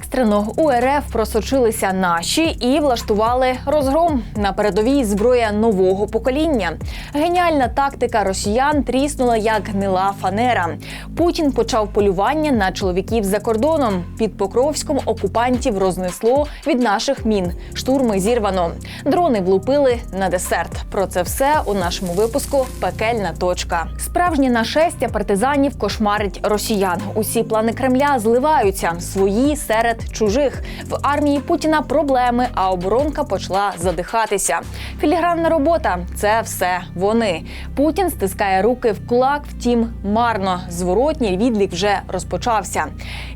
Екстрено у РФ просочилися наші і влаштували розгром на передовій зброя нового покоління. Геніальна тактика росіян тріснула як гнила фанера. Путін почав полювання на чоловіків за кордоном. Під Покровськом окупантів рознесло від наших мін. Штурми зірвано. Дрони влупили на десерт. Про це все у нашому випуску Пекельна точка. Справжнє нашестя партизанів кошмарить росіян. Усі плани Кремля зливаються свої серед чужих. В армії Путіна проблеми, а оборонка почала задихатися. Філігранна робота це все вони. Путін стискає руки в кулак, втім марно. Зворотній відлік вже розпочався.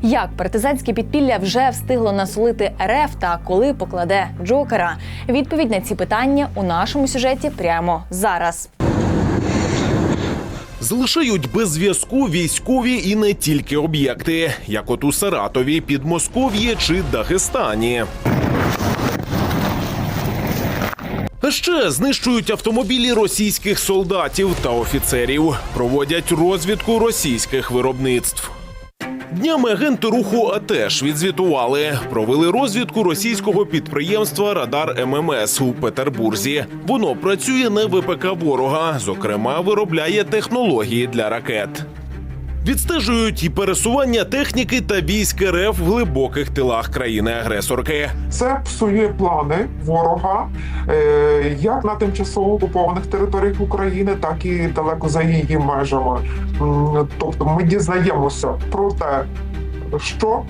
Як партизанське підпілля вже встигло насолити РФ та коли покладе Джокера? Відповідь на ці питання у нашому сюжеті прямо зараз. Залишають без зв'язку військові і не тільки об'єкти, як от у Саратові, Підмосков'ї чи Дагестані. Ще знищують автомобілі російських солдатів та офіцерів, проводять розвідку російських виробництв. Днями агенти руху теж відзвітували, провели розвідку російського підприємства Радар ММС у Петербурзі. Воно працює на ВПК ворога, зокрема, виробляє технології для ракет. Відстежують і пересування техніки та військ РФ в глибоких тилах країни-агресорки. Це псує плани ворога е, як на тимчасово окупованих територіях України, так і далеко за її межами. Тобто ми дізнаємося про те, що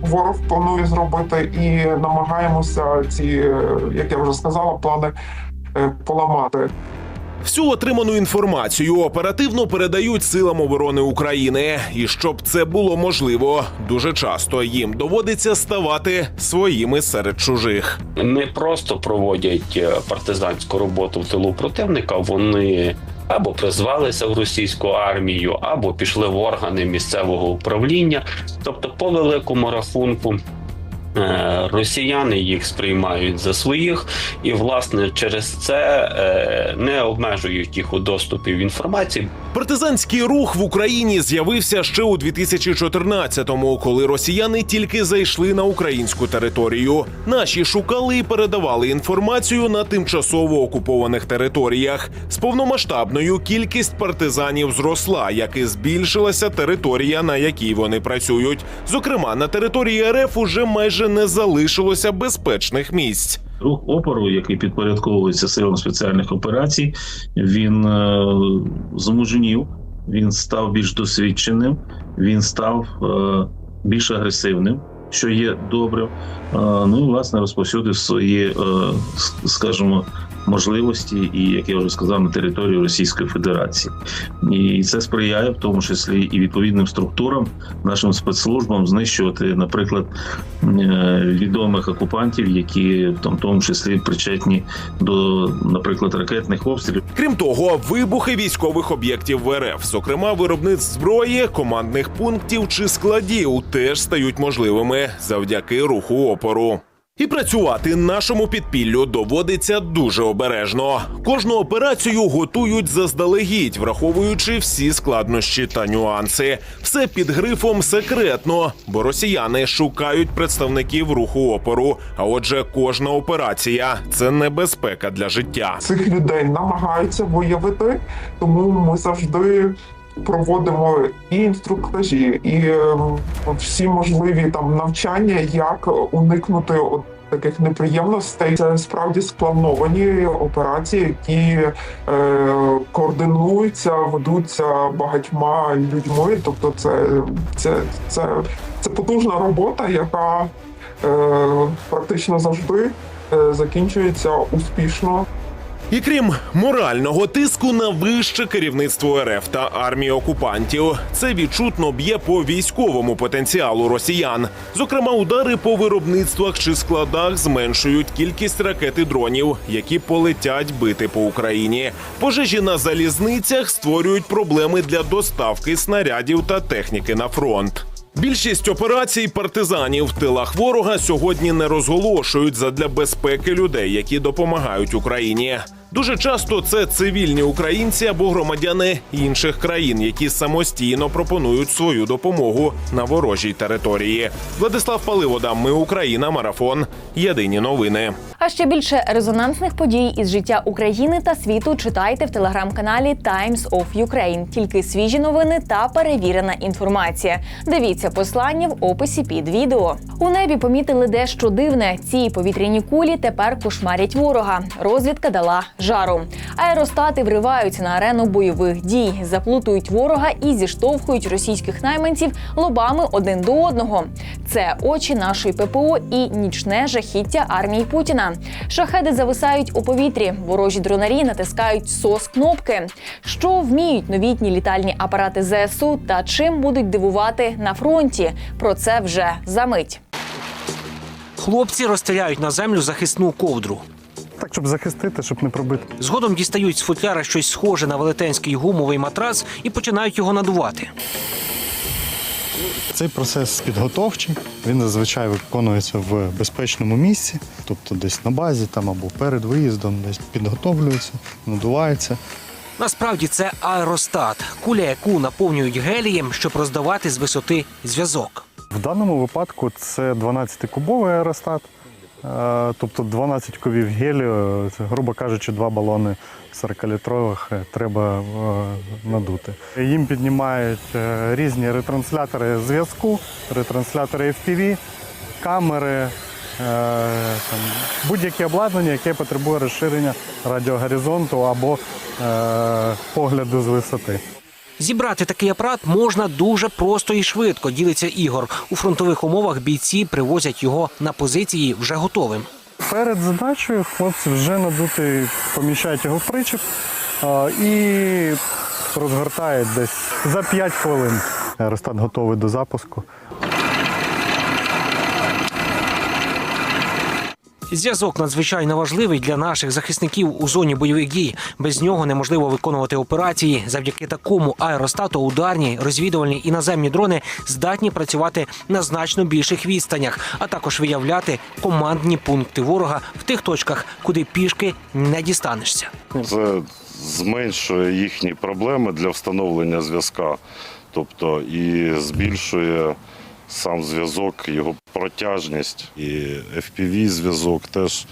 ворог планує зробити, і намагаємося ці, е, як я вже сказала, плани е, поламати. Всю отриману інформацію оперативно передають силам оборони України. І щоб це було можливо, дуже часто їм доводиться ставати своїми серед чужих. не просто проводять е, партизанську роботу в тилу противника, вони або призвалися в російську армію, або пішли в органи місцевого управління. Тобто, по великому рахунку. Е, Росіяни їх сприймають за своїх, і власне через це е, не обмежують їх у доступі в інформації, Партизанський рух в Україні з'явився ще у 2014-му, коли росіяни тільки зайшли на українську територію. Наші шукали і передавали інформацію на тимчасово окупованих територіях. З повномасштабною кількість партизанів зросла, як і збільшилася територія, на якій вони працюють. Зокрема, на території РФ уже майже не залишилося безпечних місць. Рух опору, який підпорядковується силам спеціальних операцій, він е, змужнів, він став більш досвідченим, він став е, більш агресивним, що є добре. Е, ну і власне розповсюдив свої, е, скажімо, можливості, і як я вже сказав, на території Російської Федерації. І це сприяє в тому числі і відповідним структурам, нашим спецслужбам знищувати, наприклад, е, відомих окупантів, які в тому числі причетні до, наприклад, ракетних обстрілів. Крім того, вибухи військових об'єктів в РФ, зокрема виробництв зброї, командних пунктів чи складів, теж стають можливими завдяки руху опору. І працювати нашому підпіллю доводиться дуже обережно. Кожну операцію готують заздалегідь, враховуючи всі складнощі та нюанси. Все під грифом секретно, бо росіяни шукають представників руху опору. А отже, кожна операція це небезпека для життя. цих людей намагаються виявити, тому ми завжди проводимо і інструктажі, і е, всі можливі там навчання, як уникнути от таких неприємностей. Це справді сплановані операції, які е, координуються, ведуться багатьма людьми. Тобто, це, це, це, це потужна робота, яка е, практично завжди е, закінчується успішно. І крім морального тиску на вище керівництво РФ та армії окупантів, це відчутно б'є по військовому потенціалу росіян. Зокрема, удари по виробництвах чи складах зменшують кількість ракет і дронів, які полетять бити по Україні. Пожежі на залізницях створюють проблеми для доставки снарядів та техніки на фронт. Більшість операцій партизанів в тилах ворога сьогодні не розголошують задля безпеки людей, які допомагають Україні. Дуже часто це цивільні українці або громадяни інших країн, які самостійно пропонують свою допомогу на ворожій території. Владислав Паливода, ми Україна, марафон. Єдині новини. А ще більше резонансних подій із життя України та світу читайте в телеграм-каналі Times of Ukraine. Тільки свіжі новини та перевірена інформація. Дивіться послання в описі під відео. У небі помітили дещо дивне. Ці повітряні кулі тепер кошмарять ворога. Розвідка дала жару. Аеростати вриваються на арену бойових дій, заплутують ворога і зіштовхують російських найманців лобами один до одного. Це очі нашої ППО і нічне жахіття армії Путіна. Шахеди зависають у повітрі. Ворожі дронарі натискають сос кнопки. Що вміють новітні літальні апарати ЗСУ та чим будуть дивувати на фронті? Про це вже за мить. Хлопці розстріляють на землю захисну ковдру. Так, щоб захистити, щоб не пробити. Згодом дістають з футляра щось схоже на велетенський гумовий матрац і починають його надувати. Цей процес підготовчий. Він зазвичай виконується в безпечному місці, тобто десь на базі там або перед виїздом, десь підготовлюється, надувається. Насправді це аеростат, куля, яку наповнюють гелієм, щоб роздавати з висоти зв'язок. В даному випадку це 12-кубовий аеростат, тобто 12 кубів гелію, грубо кажучи, два балони 40-літрових е, треба е, надути. Їм піднімають е, різні ретранслятори зв'язку, ретранслятори FPV, камери, е, будь-яке обладнання, яке потребує розширення радіогоризонту або е, погляду з висоти. Зібрати такий апарат можна дуже просто і швидко, ділиться Ігор. У фронтових умовах бійці привозять його на позиції вже готовим. Перед задачею хлопці вже надути, поміщають його в причіп а, і розгортають десь за 5 хвилин. Аеростат готовий до запуску. Зв'язок надзвичайно важливий для наших захисників у зоні бойових дій. Без нього неможливо виконувати операції. Завдяки такому аеростату ударні, розвідувальні і наземні дрони здатні працювати на значно більших відстанях, а також виявляти командні пункти ворога в тих точках, куди пішки не дістанешся. Це зменшує їхні проблеми для встановлення зв'язка, тобто і збільшує сам зв'язок, його протяжність. І FPV-зв'язок теж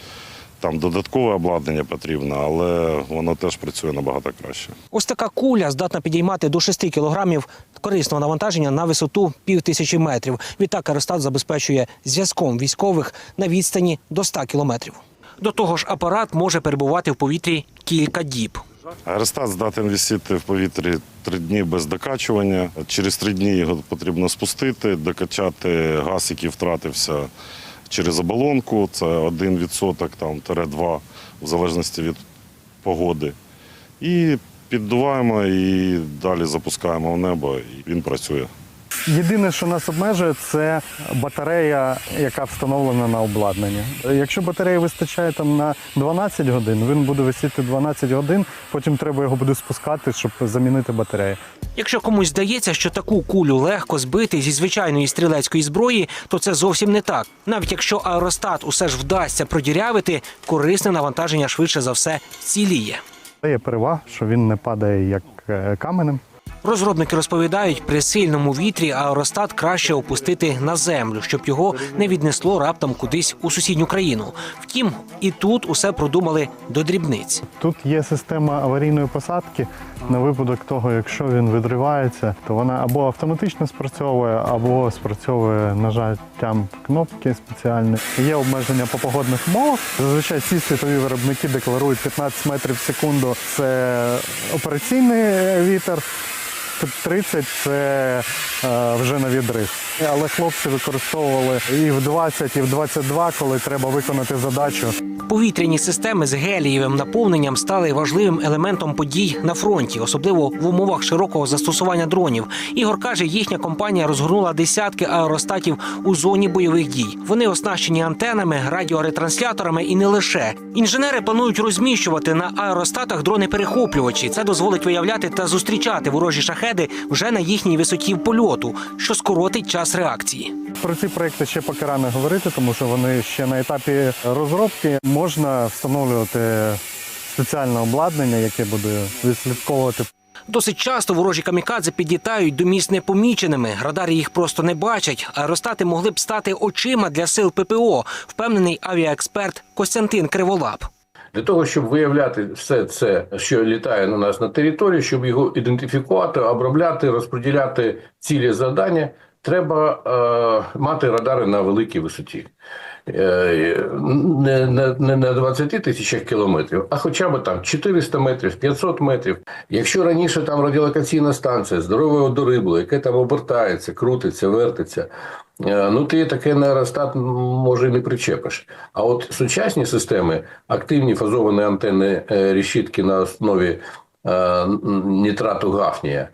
там додаткове обладнання потрібно, але воно теж працює набагато краще. Ось така куля здатна підіймати до 6 кілограмів корисного навантаження на висоту пів тисячі метрів. Відтак аеростат забезпечує зв'язком військових на відстані до 100 кілометрів. До того ж, апарат може перебувати в повітрі кілька діб. Аеростат здатен висіти в повітрі три дні без докачування. Через три дні його потрібно спустити, докачати газ, який втратився через оболонку. Це 1% там, тире 2, в залежності від погоди. І піддуваємо і далі запускаємо в небо, і він працює. Єдине, що нас обмежує, це батарея, яка встановлена на обладнанні. Якщо батареї вистачає там на 12 годин, він буде висіти 12 годин, потім треба його буде спускати, щоб замінити батарею. Якщо комусь здається, що таку кулю легко збити зі звичайної стрілецької зброї, то це зовсім не так. Навіть якщо аеростат усе ж вдасться продірявити, корисне навантаження швидше за все вціліє. Це є перевага, що він не падає як е, каменем. Розробники розповідають, при сильному вітрі аеростат краще опустити на землю, щоб його не віднесло раптом кудись у сусідню країну. Втім, і тут усе продумали до дрібниць. Тут є система аварійної посадки на випадок того, якщо він відривається, то вона або автоматично спрацьовує, або спрацьовує нажаттям кнопки спеціальної. Є обмеження по погодних умовах. Зазвичай ці світові виробники декларують 15 метрів в секунду. Це операційний вітер. 30 – це е, вже на відрив. Але хлопці використовували і в 20, і в 22, коли треба виконати задачу. Повітряні системи з гелієвим наповненням стали важливим елементом подій на фронті, особливо в умовах широкого застосування дронів. Ігор каже, їхня компанія розгорнула десятки аеростатів у зоні бойових дій. Вони оснащені антенами, радіоретрансляторами і не лише. Інженери планують розміщувати на аеростатах дрони-перехоплювачі. Це дозволить виявляти та зустрічати ворожі шахеди вже на їхній висоті польоту, що скоротить час реакції. Про ці проекти ще поки рано говорити, тому що вони ще на етапі розробки можна встановлювати спеціальне обладнання, яке буде відслідковувати Досить часто ворожі камікадзе підлітають до міст непоміченими. Радари їх просто не бачать. Аеростати могли б стати очима для сил ППО, впевнений авіаексперт Костянтин Криволап. Для того, щоб виявляти все це, що літає на нас на території, щоб його ідентифікувати, обробляти, розподіляти цілі завдання, треба е, мати радари на великій висоті. Е, Не, не, не на 20 тисячах кілометрів, а хоча б там 400 метрів, 500 метрів. Якщо раніше там радіолокаційна станція здорове дорибла, яке там обертається, крутиться, вертиться, е, ну ти таке на аеростат може і не причепиш. А от сучасні системи, активні фазовані антенни е, решітки на основі нітрату гафнія,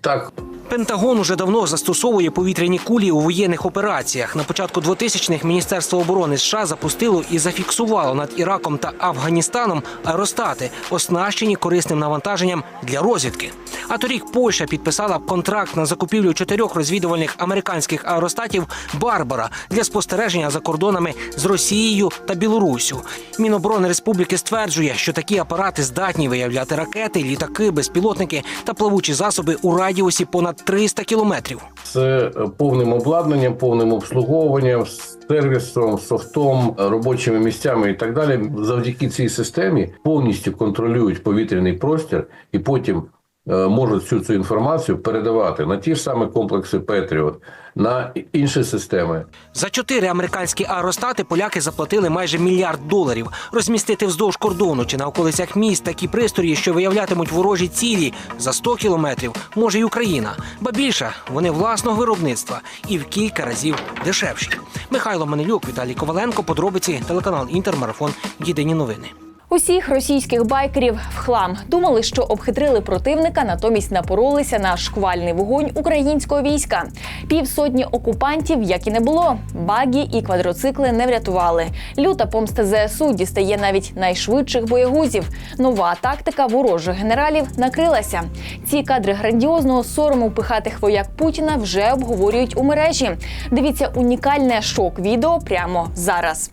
так Пентагон уже давно застосовує повітряні кулі у воєнних операціях. На початку 2000-х Міністерство оборони США запустило і зафіксувало над Іраком та Афганістаном аеростати, оснащені корисним навантаженням для розвідки. А торік Польща підписала контракт на закупівлю чотирьох розвідувальних американських аеростатів Барбара для спостереження за кордонами з Росією та Білоруссю. Міноборони республіки стверджує, що такі апарати здатні виявляти ракети, літаки, безпілотники та плавучі засоби у радіусі понад 300 кілометрів. з е, повним обладнанням, повним обслуговуванням, сервісом, софтом, робочими місцями і так далі. Завдяки цій системі повністю контролюють повітряний простір і потім можуть всю цю інформацію передавати на ті ж самі комплекси Петріот, на інші системи. За чотири американські аеростати поляки заплатили майже мільярд доларів. Розмістити вздовж кордону чи на околицях міст такі пристрої, що виявлятимуть ворожі цілі за 100 кілометрів, може й Україна. Ба більше вони власного виробництва і в кілька разів дешевші. Михайло Манилюк, Віталій Коваленко. Подробиці телеканал Інтермарафон. Єдині новини. Усіх російських байкерів в хлам думали, що обхитрили противника, натомість напоролися на шквальний вогонь українського війська. Півсотні окупантів, як і не було. Багі і квадроцикли не врятували. Люта помста ЗСУ дістає навіть найшвидших боєгузів. Нова тактика ворожих генералів накрилася. Ці кадри грандіозного сорому пихатих вояк Путіна вже обговорюють у мережі. Дивіться унікальне шок-відео прямо зараз.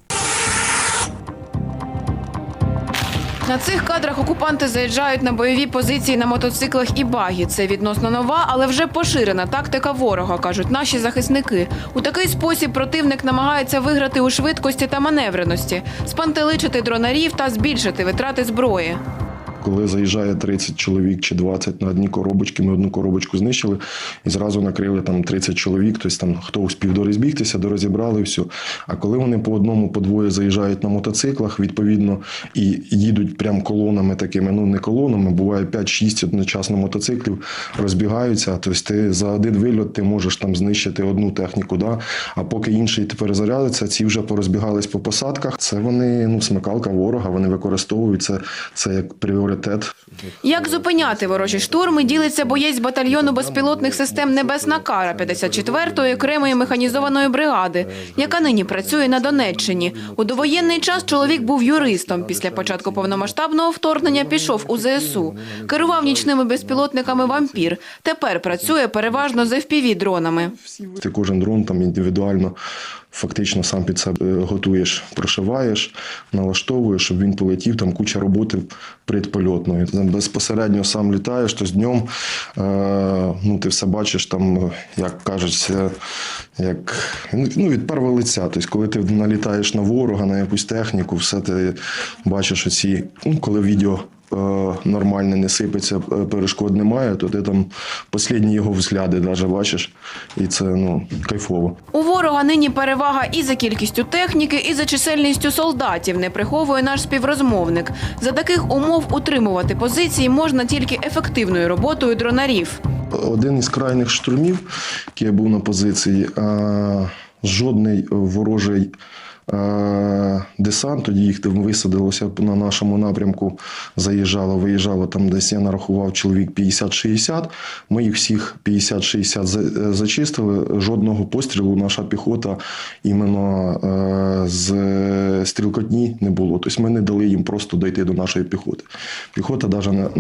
На цих кадрах окупанти заїжджають на бойові позиції на мотоциклах і багі. Це відносно нова, але вже поширена тактика ворога, кажуть наші захисники. У такий спосіб противник намагається виграти у швидкості та маневреності, спантеличити дронарів та збільшити витрати зброї. Коли заїжджає 30 чоловік чи 20 на одні коробочки, ми одну коробочку знищили і зразу накрили там 30 чоловік. Тобто там хто успів дорозбігтися, дорозібрали все. А коли вони по одному, по двоє заїжджають на мотоциклах, відповідно, і їдуть прям колонами такими, ну не колонами, буває 5-6 одночасно мотоциклів, розбігаються. Тобто ти за один вильот ти можеш там знищити одну техніку, да? а поки інший перезарядиться, ці вже порозбігались по посадках. Це вони ну смикалка ворога, вони використовують це, це як пріоритет. Як зупиняти ворожі штурми, ділиться боєць батальйону безпілотних систем Небесна Кара 54-ї окремої механізованої бригади, яка нині працює на Донеччині. У довоєнний час чоловік був юристом. Після початку повномасштабного вторгнення пішов у ЗСУ. Керував нічними безпілотниками вампір. Тепер працює переважно з fpv дронами. Кожен дрон там індивідуально фактично сам під себе готуєш, прошиваєш, налаштовуєш, щоб він полетів. Там куча роботи предпольотної. Безпосередньо сам літаєш, то з днем е, ну, ти все бачиш там, як кажуть, як ну, від первого лиця. Тобто, коли ти налітаєш на ворога, на якусь техніку, все ти бачиш оці, ну, коли відео. Е, Нормально не сипеться, е, перешкод немає, то ти там останні його взгляди навіть бачиш, і це ну кайфово. У ворога нині перевага і за кількістю техніки, і за чисельністю солдатів, не приховує наш співрозмовник. За таких умов утримувати позиції можна тільки ефективною роботою дронарів. Один із крайніх штурмів, який я був на позиції, жодний ворожий десант, тоді їх висадилося на нашому напрямку, заїжджало, виїжджало там десь я нарахував чоловік 50-60. Ми їх всіх 50-60 за- е, зачистили. Жодного пострілу наша піхота іменно е, з стрілкотні не було. Тобто ми не дали їм просто дойти до нашої піхоти. Піхота навіть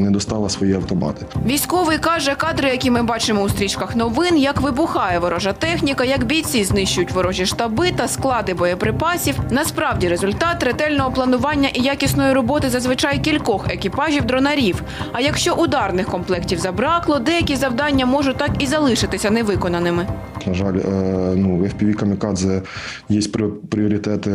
не достала свої автомати. Військовий каже, кадри, які ми бачимо у стрічках новин, як вибухає ворожа техніка, як бійці знищують ворожі штаби та склади запаси боєприпасів. Насправді результат ретельного планування і якісної роботи зазвичай кількох екіпажів дронарів. А якщо ударних комплектів забракло, деякі завдання можуть так і залишитися невиконаними. На жаль, е, ну, FPV камікадзе є пріоритети,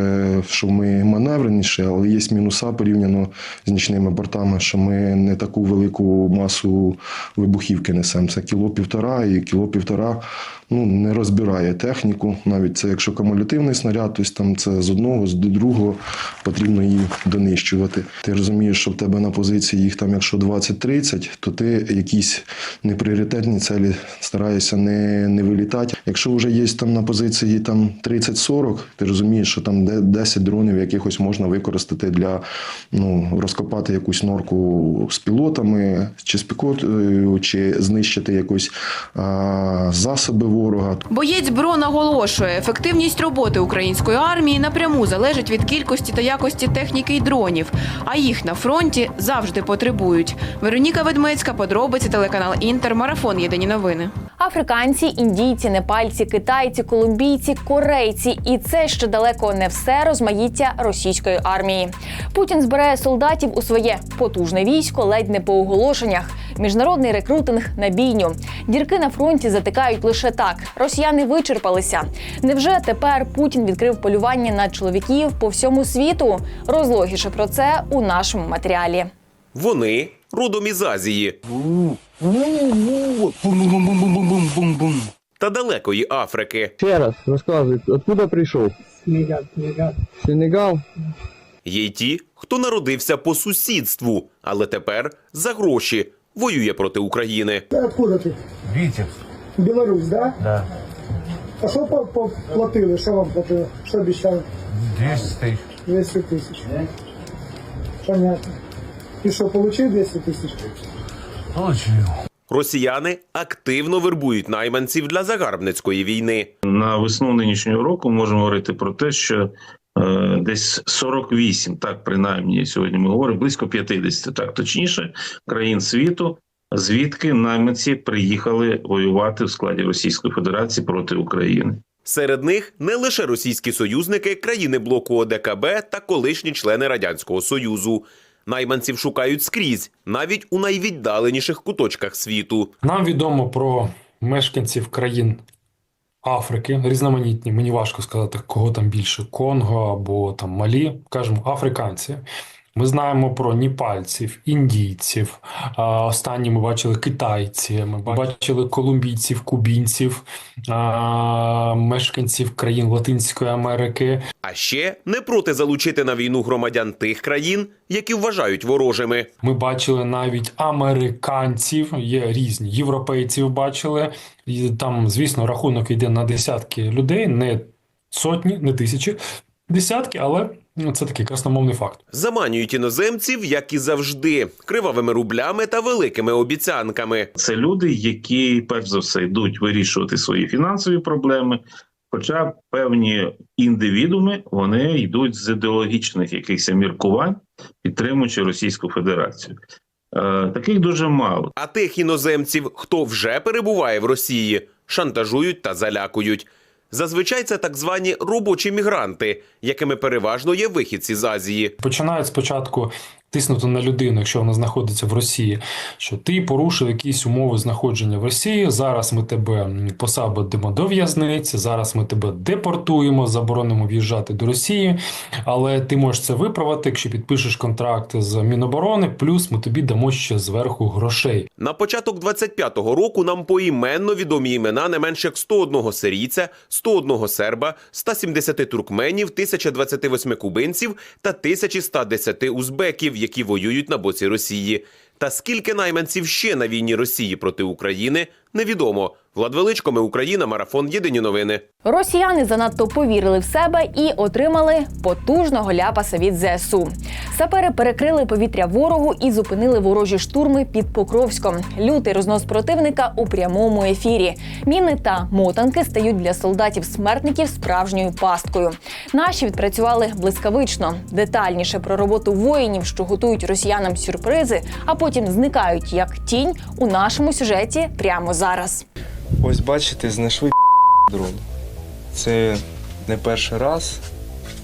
що ми маневреніші, але є мінуса порівняно з нічними бортами, що ми не таку велику масу вибухівки несемо. Це кіло півтора і кіло півтора ну, не розбирає техніку. Навіть це якщо кумулятивний снаряд, тобто там це з одного, з другого потрібно її донищувати. Ти розумієш, що в тебе на позиції їх там, якщо 20-30, то ти якісь непріоритетні цілі стараєшся не, не вилітати. Якщо вже є там на позиції там 30-40, ти розумієш, що там де- 10 дронів якихось можна використати для ну, розкопати якусь норку з пілотами, чи з пікотою, чи знищити якось а, засоби ворога. Боєць БРО наголошує, ефективність роботи української армії напряму залежить від кількості та якості техніки й дронів, а їх на фронті завжди потребують. Вероніка Ведмецька, подробиці телеканал Інтер, марафон. Єдині новини. Африканці, індійці, непальці, китайці, колумбійці, корейці, і це ще далеко не все розмаїття російської армії. Путін збирає солдатів у своє потужне військо ледь не по оголошеннях. Міжнародний рекрутинг на бійню. Дірки на фронті затикають лише так. Росіяни вичерпалися. Невже тепер Путін відкрив полювання на чоловіків по всьому світу? Розлогіше про це у нашому матеріалі. Вони родом із Азії та далекої Африки. Ще раз розказуй, откуда прийшов? Сенегал. Сенегал? Є й ті, хто народився по сусідству, але тепер за гроші воює проти України. Откуда ти? Витеб, Білорусь, да? да. А що по- по- платили? Що вам платили? Що обіцяли? 200 тысяч. 200 тисяч. Понятно. І що, получив 200 тисяч? Получил. Росіяни активно вербують найманців для загарбницької війни. На весну нинішнього року можемо говорити про те, що е, десь 48, так принаймні сьогодні ми говоримо, близько 50, так точніше, країн світу, звідки найманці приїхали воювати в складі Російської Федерації проти України. Серед них не лише російські союзники, країни блоку ОДКБ та колишні члени радянського союзу. Найманців шукають скрізь, навіть у найвіддаленіших куточках світу. Нам відомо про мешканців країн Африки, різноманітні. Мені важко сказати, кого там більше Конго або там Малі, кажемо, африканці. Ми знаємо про ніпальців, індійців. Останні ми бачили китайці, ми бачили колумбійців, кубінців, мешканців країн Латинської Америки. А ще не проти залучити на війну громадян тих країн, які вважають ворожими. Ми бачили навіть американців, є різні європейців. Бачили і там, звісно, рахунок йде на десятки людей, не сотні, не тисячі, десятки, але це такий красномовний факт. Заманюють іноземців, як і завжди, кривавими рублями та великими обіцянками. Це люди, які перш за все йдуть вирішувати свої фінансові проблеми. Хоча певні індивідууми вони йдуть з ідеологічних якихось міркувань, підтримуючи Російську Федерацію. Е, таких дуже мало. А тих іноземців, хто вже перебуває в Росії, шантажують та залякують. Зазвичай це так звані робочі мігранти, якими переважно є вихідці з Азії. Починають спочатку тиснути на людину, якщо вона знаходиться в Росії, що ти порушив якісь умови знаходження в Росії. Зараз ми тебе посадимо до в'язниці, зараз ми тебе депортуємо, заборонимо в'їжджати до Росії. Але ти можеш це виправити, якщо підпишеш контракт з Міноборони, плюс ми тобі дамо ще зверху грошей. На початок 25-го року нам поіменно відомі імена не менш як 101 сирійця, 101 серба, 170 туркменів, 1028 кубинців та 1110 узбеків, які воюють на боці Росії. Та скільки найманців ще на війні Росії проти України, невідомо. Влад ми Україна, марафон. Єдині новини. Росіяни занадто повірили в себе і отримали потужного ляпаса від ЗСУ. Сапери перекрили повітря ворогу і зупинили ворожі штурми під Покровськом. Лютий рознос противника у прямому ефірі. Міни та мотанки стають для солдатів-смертників справжньою пасткою. Наші відпрацювали блискавично. Детальніше про роботу воїнів, що готують росіянам сюрпризи, а потім зникають як тінь у нашому сюжеті прямо зараз. Ось бачите, знайшли дрон. Це не перший раз,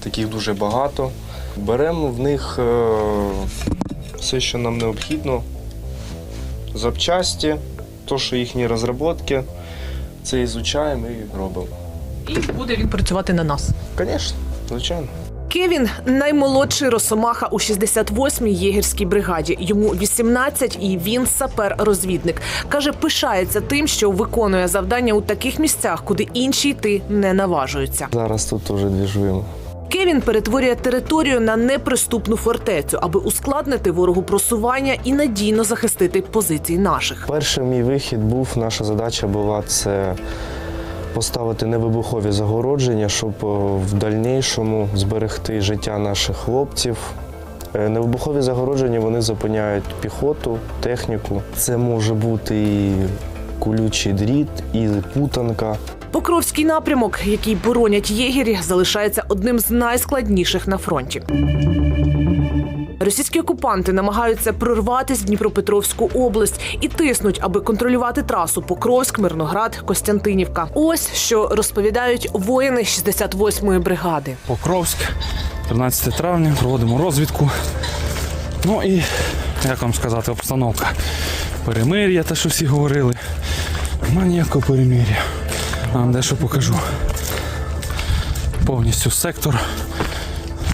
таких дуже багато. Беремо в них е, все, що нам необхідно. Запчасті, то, що їхні розробки, це ізучаємо і робимо. І буде він працювати на нас. Звісно, звичайно. Кевін наймолодший росомаха у 68-й єгерській бригаді. Йому 18 і він сапер-розвідник. Каже, пишається тим, що виконує завдання у таких місцях, куди інші йти не наважуються. Зараз тут теж двіжуємо. Кевін перетворює територію на неприступну фортецю, аби ускладнити ворогу просування і надійно захистити позиції наших. Перший мій вихід був, наша задача була це поставити невибухові загородження, щоб е, в дальнішому зберегти життя наших хлопців. Е, Невибухові загородження вони зупиняють піхоту, техніку. Це може бути і колючий дріт, і путанка. Покровський напрямок, який боронять єгері, залишається одним з найскладніших на фронті. Російські окупанти намагаються прорватися в Дніпропетровську область і тиснуть, аби контролювати трасу Покровськ, Мирноград, Костянтинівка. Ось що розповідають воїни 68-ї бригади. Покровськ, 13 травня, проводимо розвідку. Ну і, як вам сказати, обстановка. Перемир'я, те, що всі говорили. Нема ніякого перемир'я. Вам дещо покажу. Повністю сектор.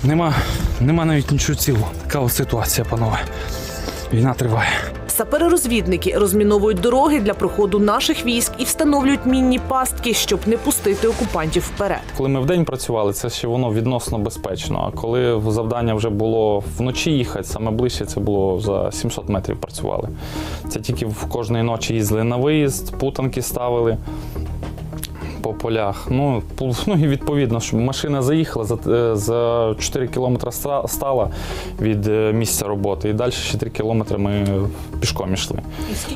Нема, нема навіть нічого цілого. Така от ситуація, панове. Війна триває. Сапери-розвідники розміновують дороги для проходу наших військ і встановлюють мінні пастки, щоб не пустити окупантів вперед. Коли ми вдень працювали, це ще воно відносно безпечно. А коли завдання вже було вночі їхати, саме ближче це було за 700 метрів працювали. Це тільки в кожної ночі їздили на виїзд, путанки ставили по полях. Ну, ну і відповідно, щоб машина заїхала за, е, за 4 кілометри стала від е, місця роботи, і далі 4 кілометри ми пішком йшли.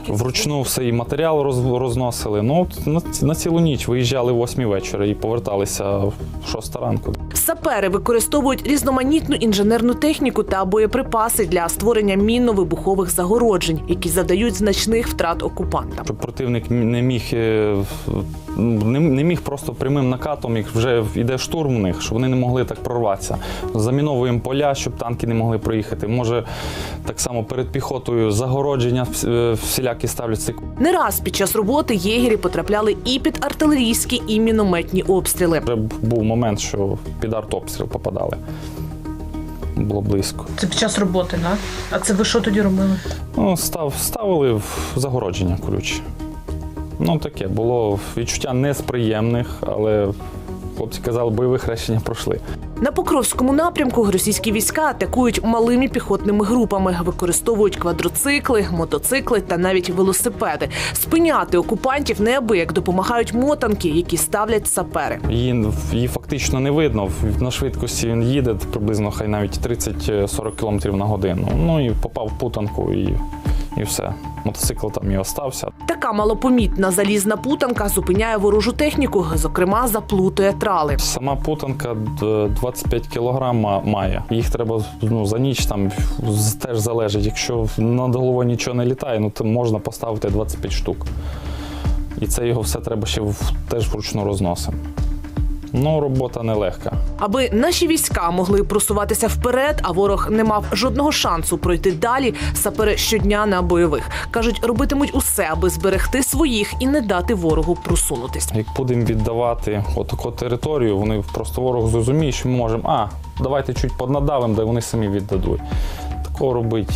Вручну все і матеріал роз, розносили. Ну, на, на цілу ніч виїжджали в 8 вечора і поверталися в 6 ранку. Сапери використовують різноманітну інженерну техніку та боєприпаси для створення мінно-вибухових загороджень, які завдають значних втрат окупантам. Щоб противник не міг е, не, не міг просто прямим накатом, як вже йде штурм у них, щоб вони не могли так прорватися. Заміновуємо поля, щоб танки не могли проїхати. Може, так само перед піхотою загородження е, всілякі ставляться. Не раз під час роботи єгері потрапляли і під артилерійські, і мінометні обстріли. Вже був момент, що під артобстріл попадали. Було близько. Це під час роботи, да? А це ви що тоді робили? Ну, став, ставили в загородження колючі. Ну, таке було відчуття не з приємних, але хлопці казали, бойове хрещення пройшли. На Покровському напрямку російські війська атакують малими піхотними групами, використовують квадроцикли, мотоцикли та навіть велосипеди. Спиняти окупантів неабияк допомагають мотанки, які ставлять сапери. Її, її фактично не видно. На швидкості він їде приблизно хай навіть 30-40 км на годину. Ну і попав в путанку і, і все. Мотоцикл там і остався. Така малопомітна залізна путанка зупиняє ворожу техніку, зокрема заплутує трали. Сама путанка д- 25 кг має. Їх треба ну, за ніч там теж залежить. Якщо над головою нічого не літає, ну то можна поставити 25 штук. І це його все треба ще в- теж вручну розносимо. Ну, робота нелегка. Аби наші війська могли просуватися вперед, а ворог не мав жодного шансу пройти далі. Сапери щодня на бойових кажуть, робитимуть усе, аби зберегти своїх і не дати ворогу просунутись. Як будемо віддавати отаку територію, вони просто ворог зрозуміє, що ми можемо, а, давайте чуть поднадавимо, де вони самі віддадуть. Такого робити,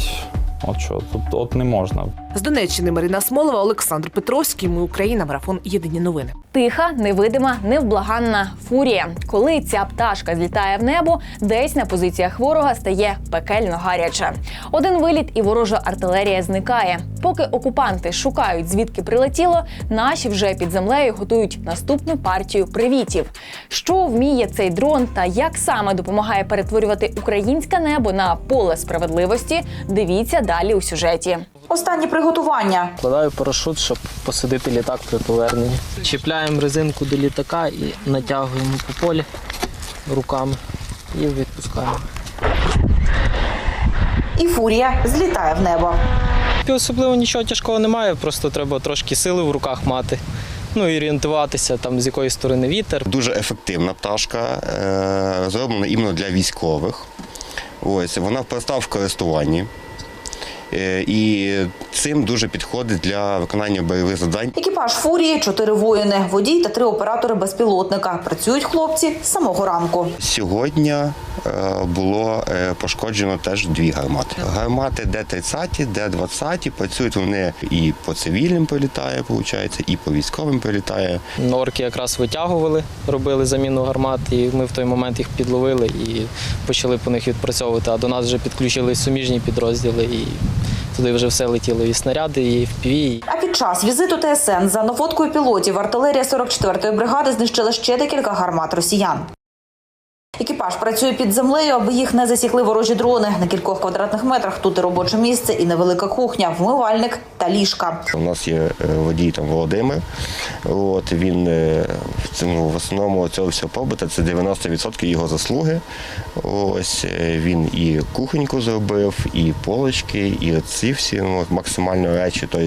от що, тут от не можна. З Донеччини Марина Смолова, Олександр Петровський. Ми Україна. Марафон. Єдині новини. Тиха, невидима, невблаганна фурія. Коли ця пташка злітає в небо, десь на позиціях ворога стає пекельно гаряче. Один виліт і ворожа артилерія зникає. Поки окупанти шукають звідки прилетіло, наші вже під землею готують наступну партію привітів. Що вміє цей дрон та як саме допомагає перетворювати українське небо на поле справедливості? Дивіться далі у сюжеті. Останні приготування. Вкладаю парашут, щоб посадити літак при поверненні. Чіпляємо резинку до літака і натягуємо по полі руками і відпускаємо. І фурія злітає в небо. І особливо нічого тяжкого немає, просто треба трошки сили в руках мати ну і орієнтуватися там з якої сторони вітер. Дуже ефективна пташка, е, зроблена іменно для військових. Ось вона проста в користуванні. Е, І цим дуже підходить для виконання бойових завдань. Екіпаж фурії, чотири воїни, водій та три оператори безпілотника. Працюють хлопці з самого ранку. Сьогодні е, було е, пошкоджено теж дві гармати. Гармати Д-30, Д-20, працюють вони і по цивільним прилітає, виходить, і по військовим прилітає. Орки якраз витягували, робили заміну гармат, і ми в той момент їх підловили і почали по них відпрацьовувати. А до нас вже підключились суміжні підрозділи, і туди вже все летіло і снаряди, і впіві. А під час візиту ТСН за наводкою пілотів артилерія 44-ї бригади знищила ще декілька гармат росіян. Екіпаж працює під землею, аби їх не засікли ворожі дрони. На кількох квадратних метрах тут і робоче місце, і невелика кухня, вмивальник та ліжка. У нас є е, водій там Володимир. От він в цьому в основному цього всього побита це 90% його заслуги. Ось е, він і кухоньку зробив, і полочки, і ці всі ну, максимально речі. Тобто,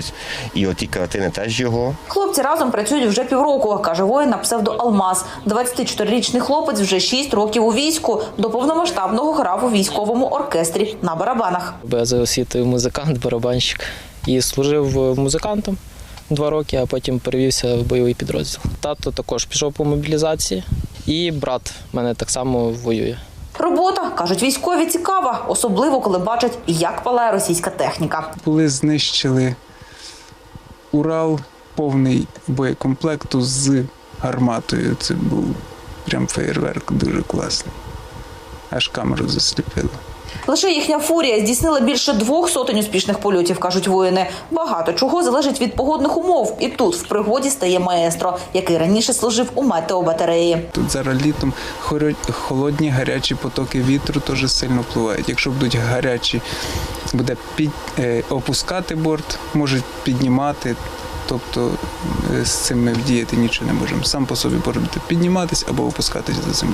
і оті картини теж його. Хлопці разом працюють вже півроку, каже воїн на псевдо Алмаз. 24-річний хлопець вже 6 років у війську. До повномасштабного грав у військовому оркестрі на барабанах. За освітою музикант, барабанщик. І служив музикантом два роки, а потім перевівся в бойовий підрозділ. Тато також пішов по мобілізації, і брат в мене так само воює. Робота, кажуть військові, цікава, особливо коли бачать, як палає російська техніка. Були знищили Урал повний боєкомплекту з гарматою. Це був прям феєрверк дуже класний. Аж камеру засліпило. Лише їхня фурія здійснила більше двох сотень успішних польотів, кажуть воїни. Багато чого залежить від погодних умов. І тут в пригоді стає маестро, який раніше служив у метеобатареї. Тут зараз літом холодні гарячі потоки вітру теж сильно впливають. Якщо будуть гарячі, буде під, е, опускати борт, можуть піднімати. Тобто е, з цим ми вдіяти нічого не можемо. Сам по собі борт буде підніматись або опускатись до землі.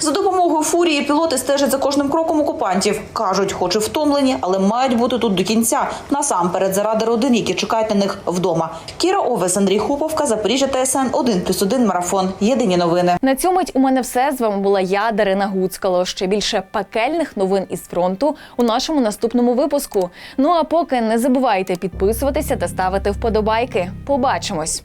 За допомогою фурії пілоти стежать за кожним кроком окупантів. кажуть, хоч і втомлені, але мають бути тут до кінця. Насамперед заради родин, які чекають на них вдома. Кіра Овес, Андрій Хуповка, Запоріжжя ТСН 1+,1 марафон. Єдині новини. На цьому мить у мене все. З вами була я, Дарина Гуцкало. Ще більше пекельних новин із фронту у нашому наступному випуску. Ну а поки не забувайте підписуватися та ставити вподобайки. Побачимось.